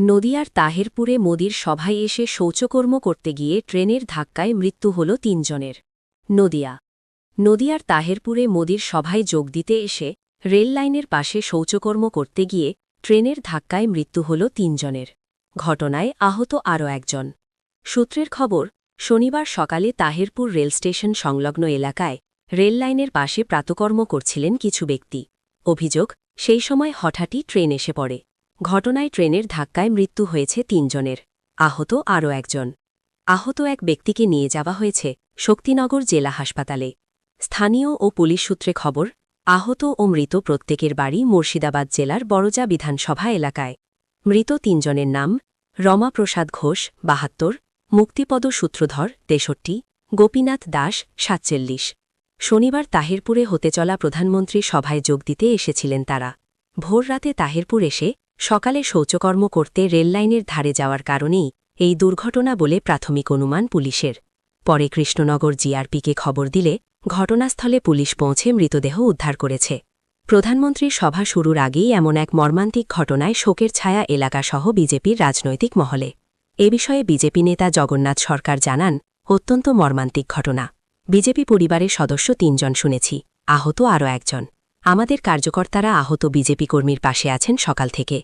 নদিয়ার তাহেরপুরে মোদির সভায় এসে শৌচকর্ম করতে গিয়ে ট্রেনের ধাক্কায় মৃত্যু হল তিনজনের। নদিয়া। নদিয়ার তাহেরপুরে মোদির সভায় যোগ দিতে এসে রেললাইনের পাশে শৌচকর্ম করতে গিয়ে ট্রেনের ধাক্কায় মৃত্যু হল তিনজনের। ঘটনায় আহত আরও একজন। সূত্রের খবর, শনিবার সকালে তাহেরপুর রেলস্টেশন সংলগ্ন এলাকায় রেললাইনের পাশে প্রাতকর্ম করছিলেন কিছু ব্যক্তি। অভিযোগ, সেই সময় হঠাৎই ট্রেন এসে পড়ে। ঘটনায় ট্রেনের ধাক্কায় মৃত্যু হয়েছে তিনজনের। আহত আরও একজন। আহত এক ব্যক্তিকে নিয়ে যাওয়া হয়েছে শক্তিনগর জেলা হাসপাতালে। স্থানীয় ও পুলিশ সূত্রে খবর, আহত ও মৃত প্রত্যেকের বাড়ি মুর্শিদাবাদ জেলার বড়জা বিধানসভা এলাকায়। মৃত তিনজনের নাম, রমাপ্রসাদ ঘোষ, বাহাত্তর, মুক্তিপদ সূত্রধর, তেষট্টি, গোপীনাথ দাস, সাতচল্লিশ। শনিবার তাহিরপুরে হতে চলা প্রধানমন্ত্রী সভায় যোগ দিতে এসেছিলেন তারা। ভোররাতে তাহিরপুর এসে সকালে শৌচকর্ম করতে রেললাইনের ধারে যাওয়ার কারণেই এই দুর্ঘটনা বলে প্রাথমিক অনুমান পুলিশের। পরে কৃষ্ণনগর জিআরপিকে খবর দিলে ঘটনাস্থলে পুলিশ পৌঁছে মৃতদেহ উদ্ধার করেছে। প্রধানমন্ত্রীর সভা শুরুর আগেই এমন এক মর্মান্তিক ঘটনায় শোকের ছায়া এলাকাসহ বিজেপির রাজনৈতিক মহলে। এ বিষয়ে বিজেপি নেতা জগন্নাথ সরকার জানান, অত্যন্ত মর্মান্তিক ঘটনা। বিজেপি পরিবারের সদস্য তিনজন শুনেছি, আহত আরও একজন। আমাদের কার্যকর্তারা আহত বিজেপি কর্মীর পাশে আছেন সকাল থেকে।